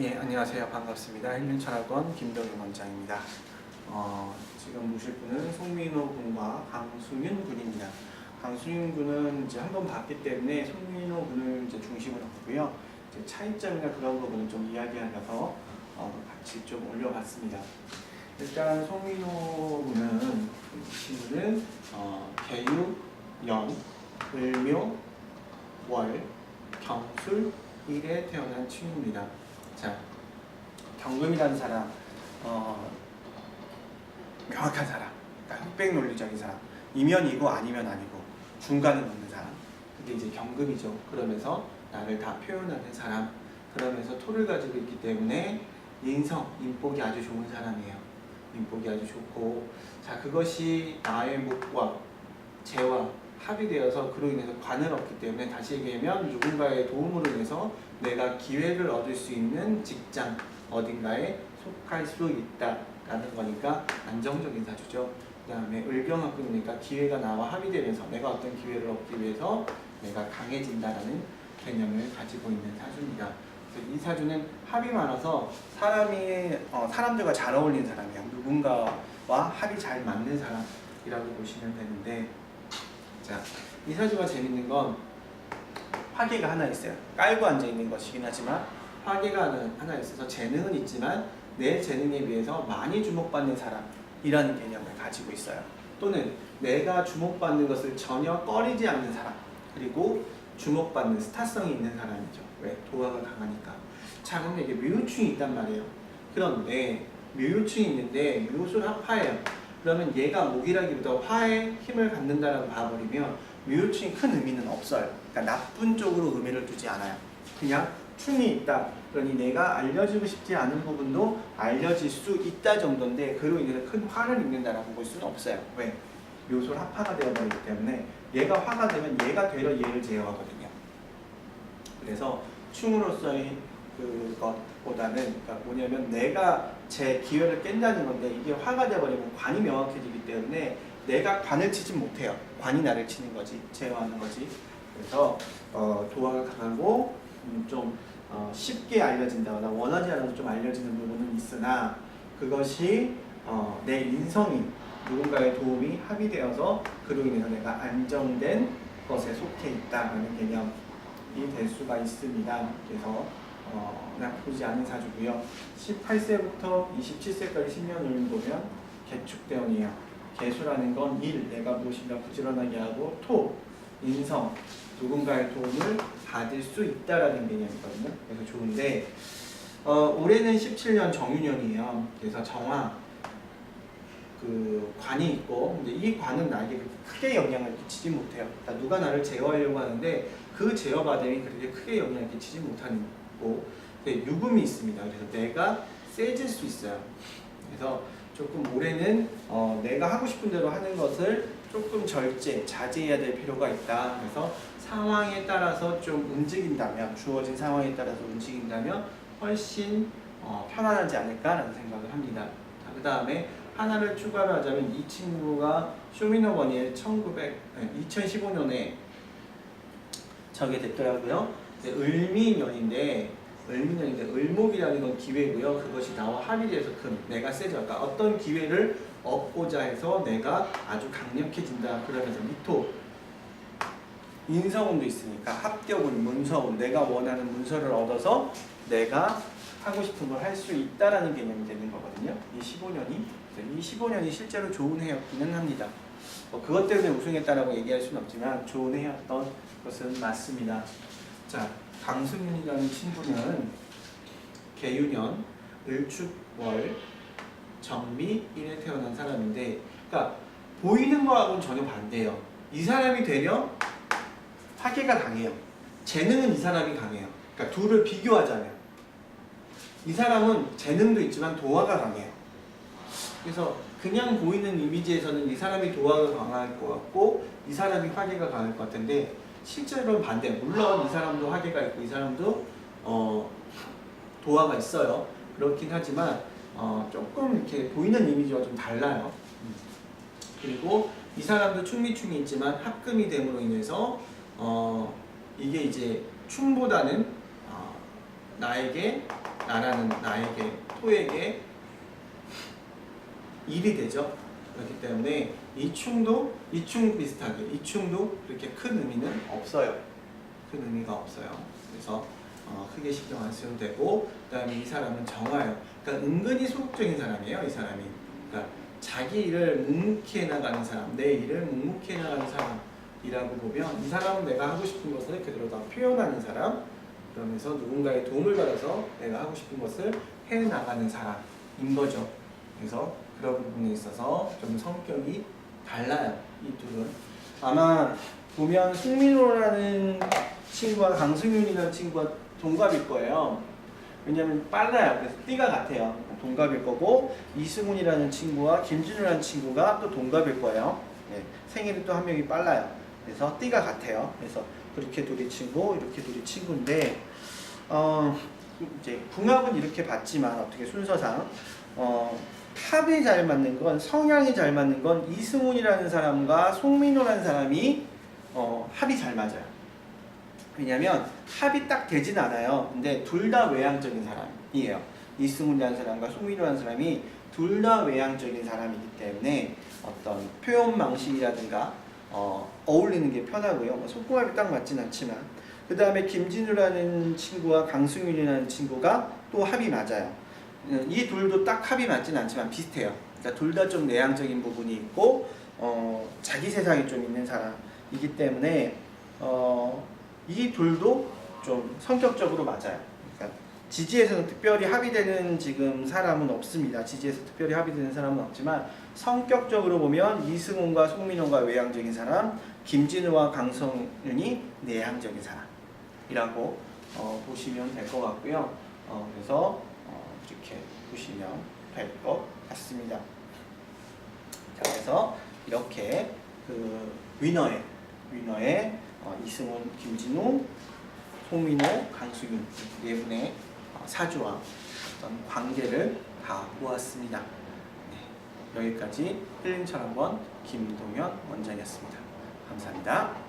예, 안녕하세요. 반갑습니다. 힐링철학원 김동현 원장입니다. 어, 지금 모실 분은 송민호 군과 강승윤 군입니다. 강승윤 군은 이제 한 번 봤기 때문에 송민호 군을 이제 중심으로 하고요. 이제 차이점이나 그런 부분을 좀 이야기하면서 어, 같이 좀 올려봤습니다. 일단 송민호 군은 이 친구는 어, 개유, 연, 을묘, 월, 경술, 일에 태어난 친구입니다. 자, 경금이라는 사람, 어, 명확한 사람, 그러니까 흑백 논리적인 사람, 이면이고 아니면 아니고 중간에 놓는 사람, 그게 이제 경금이죠. 그러면서 나를 다 표현하는 사람, 그러면서 토를 가지고 있기 때문에 인성, 인복이 아주 좋은 사람이에요. 인복이 아주 좋고, 자 그것이 나의 목과 재와 합의되어서 그로 인해서 관을 얻기 때문에 다시 얘기하면 누군가의 도움으로 인해서 내가 기회를 얻을 수 있는 직장 어딘가에 속할 수 있다라는 거니까 안정적인 사주죠. 그 다음에 을경합금이니까 기회가 나와 합의되면서 내가 어떤 기회를 얻기 위해서 내가 강해진다라는 개념을 가지고 있는 사주입니다. 이 사주는 합이 많아서 사람이 어, 사람들과 잘 어울리는 사람이에요. 누군가와 합이 잘 맞는 사람이라고 보시면 되는데 자, 이 사주가 재밌는 건 화계가 하나 있어요. 깔고 앉아 있는 것이긴 하지만 화계가 하나, 있어서 재능은 있지만 내 재능에 비해서 많이 주목받는 사람이라는 개념을 가지고 있어요. 또는 내가 주목받는 것을 전혀 꺼리지 않는 사람 그리고 주목받는 스타성이 있는 사람이죠. 왜? 도화가 강하니까. 자, 그럼 이게 묘유충이 있단 말이에요. 그런데 묘유충이 있는데 묘술 합화예요. 그러면 얘가 목이라기보다 화에 힘을 갖는다라고 봐버리면 묘유충이 큰 의미는 없어요. 그러니까 나쁜 쪽으로 의미를 두지 않아요. 그냥 충이 있다. 그러니 내가 알려지고 싶지 않은 부분도 알려질 수 있다 정도인데 그로 인해서 큰 화를 입는다라고 볼 수는 없어요. 왜? 묘술 합화가 되어버리기 때문에 얘가 화가 되면 얘가 되려 얘를 제어하거든요. 그래서 충으로서의 그것보다는 그러니까 뭐냐면 내가 제 기회를 깬다는 건데 이게 화가 돼버리면 관이 명확해지기 때문에 내가 관을 치지 못해요. 관이 나를 치는 거지, 제어하는 거지. 그래서 어, 도화가 강하고 음, 좀 어, 쉽게 알려진다거나 원하지 않아도 좀 알려지는 부분은 있으나 그것이 어, 내 인성이 누군가의 도움이 합의되어서 그로 인해서 내가 안정된 것에 속해 있다는 개념이 될 수가 있습니다. 그래서 어, 나쁘지 않은 사주고요. 18세부터 27세까지 10년을 보면 개축대원이에요. 개수라는 건 일, 내가 무엇인가 부지런하게 하고 토, 인성, 누군가의 도움을 받을 수 있다라는 개념이거든요. 그래서 좋은데 어, 올해는 17년 정유년이에요. 그래서 정화 그 관이 있고 근데 이 관은 나에게 크게 영향을 끼치지 못해요. 그러니까 누가 나를 제어하려고 하는데 그 제어받음이 그렇게 크게 영향을 끼치지 못하는 근데 유금이 있습니다. 그래서 내가 세질 수 있어요. 그래서 조금 올해는 어, 내가 하고 싶은 대로 하는 것을 조금 절제, 자제해야 될 필요가 있다. 그래서 상황에 따라서 좀 움직인다면, 주어진 상황에 따라서 움직인다면 훨씬 어, 편안하지 않을까라는 생각을 합니다. 그 다음에 하나를 추가로 하자면 이 친구가 쇼미더머니에 1900, 2015년에 저게 됐더라고요. 네, 을미년인데 을미년인데 을목이라는 건 기회고요. 그것이 나와 합의돼서 큰 내가 세죠. 그러니까 어떤 기회를 얻고자 해서 내가 아주 강력해진다. 그러면서 미토 인서운도 있으니까 합격운, 문서운 내가 원하는 문서를 얻어서 내가 하고 싶은 걸 할 수 있다라는 개념이 되는 거거든요. 이 15년이 이 15년이 실제로 좋은 해였기는 합니다. 뭐 그것 때문에 우승했다라고 얘기할 수는 없지만 좋은 해였던 것은 맞습니다. 자, 강승윤이라는 친구는 개유년, 을축월, 정미, 일에 태어난 사람인데, 그러니까 보이는 거하고는 전혀 반대예요. 이 사람이 되려 화계가 강해요. 재능은 이 사람이 강해요. 그러니까 둘을 비교하자면 이 사람은 재능도 있지만 도화가 강해요. 그래서 그냥 보이는 이미지에서는 이 사람이 도화가 강할 것 같고 이 사람이 화계가 강할 것 같은데 실제로는 반대. 물론 이 사람도 화계가 있고 이 사람도 어, 도화가 있어요. 그렇긴 하지만 어, 조금 이렇게 보이는 이미지와 좀 달라요. 음. 그리고 이 사람도 충미충이 있지만 합금이 됨으로 인해서 어, 이게 이제 충보다는 어, 나에게 나라는 나에게 토에게 일이 되죠. 그렇기 때문에 이충도 이충 비슷하게 이충도 그렇게 큰 의미는 없어요. 큰 의미가 없어요. 그래서 어, 크게 신경 안 쓰면 되고 그다음에 이 사람은 정화요. 그러니까 은근히 소극적인 사람이에요. 이 사람이. 그러니까 자기 일을 묵묵히 해나가는 사람, 내 일을 묵묵히 해나가는 사람이라고 보면 이 사람은 내가 하고 싶은 것을 그대로 다 표현하는 사람. 그러면서 누군가의 도움을 받아서 내가 하고 싶은 것을 해나가는 사람인 거죠. 그래서 그런 부분에 있어서 좀 성격이 달라요. 이 둘은. 아마 보면 승민호라는 친구와 강승윤이라는 친구가 동갑일 거예요. 왜냐면 빨라요. 그래서 띠가 같아요. 동갑일 거고 이승훈이라는 친구와 김진우라는 친구가 또 동갑일 거예요. 네, 생일이 또 한 명이 빨라요. 그래서 띠가 같아요. 그래서 그렇게 둘이 친구, 이렇게 둘이 친구인데 어, 이제 궁합은 이렇게 봤지만 어떻게 순서상 어, 합이 잘 맞는 건 성향이 잘 맞는 건 이승훈이라는 사람과 송민호라는 사람이 어, 합이 잘 맞아요. 왜냐면 합이 딱 되진 않아요. 근데 둘 다 외향적인 사람이에요. 이승훈이라는 사람과 송민호라는 사람이 둘 다 외향적인 사람이기 때문에 어떤 표현 방식이라든가 어, 어울리는 게 편하고요. 뭐 손궁합이 딱 맞진 않지만 그 다음에 김진우라는 친구와 강승윤이라는 친구가 또 합이 맞아요. 음, 이 둘도 딱 합이 맞진 않지만 비슷해요. 그러니까 둘 다 좀 내향적인 부분이 있고 어, 자기 세상이 좀 있는 사람이기 때문에 어, 이 둘도 좀 성격적으로 맞아요. 그러니까 지지에서는 특별히 합의되는 지금 사람은 없습니다. 지지에서 특별히 합의되는 사람은 없지만 성격적으로 보면 이승훈과 송민호가 외향적인 사람, 김진우와 강성윤이 내향적인 사람이라고 어, 보시면 될 것 같고요. 어, 그래서 어, 이렇게 보시면 될 것 같습니다. 자, 그래서 이렇게 그 위너의 위너의 어, 이승훈, 김진우, 송민호, 강수윤 네 분의 어, 사주와 어떤 관계를 다 보았습니다. 네, 여기까지 힐링 철학원 김동현 원장이었습니다. 감사합니다.